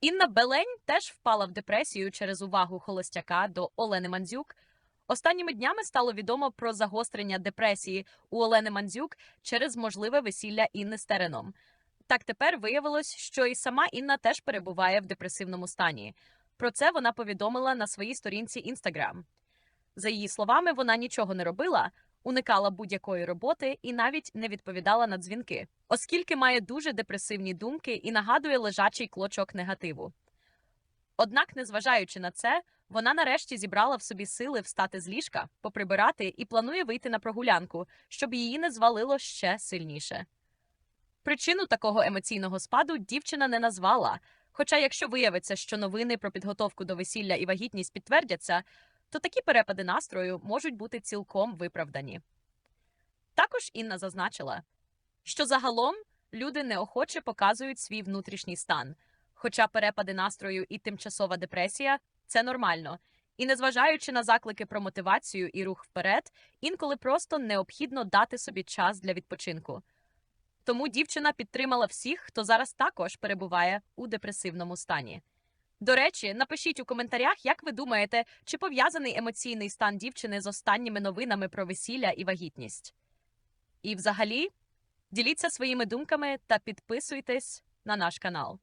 Інна Белень теж впала в депресію через увагу холостяка до Олени Мандзюк. Останніми днями стало відомо про загострення депресії у Олени Мандзюк через можливе весілля Інни з Тереном. Так тепер виявилось, що і сама Інна теж перебуває в депресивному стані. Про це вона повідомила на своїй сторінці Instagram. За її словами, вона нічого не робила, уникала будь-якої роботи і навіть не відповідала на дзвінки, оскільки має дуже депресивні думки і нагадує лежачий клочок негативу. Однак, незважаючи на це, вона нарешті зібрала в собі сили встати з ліжка, поприбирати і планує вийти на прогулянку, щоб її не звалило ще сильніше. Причину такого емоційного спаду дівчина не назвала. Хоча, якщо виявиться, що новини про підготовку до весілля і вагітність підтвердяться, то такі перепади настрою можуть бути цілком виправдані. Також Інна зазначила, що загалом люди неохоче показують свій внутрішній стан, хоча перепади настрою і тимчасова депресія це нормально. І незважаючи на заклики про мотивацію і рух вперед, інколи просто необхідно дати собі час для відпочинку. Тому дівчина підтримала всіх, хто зараз також перебуває у депресивному стані. До речі, напишіть у коментарях, як ви думаєте, чи пов'язаний емоційний стан дівчини з останніми новинами про весілля і вагітність. І взагалі, діліться своїми думками та підписуйтесь на наш канал.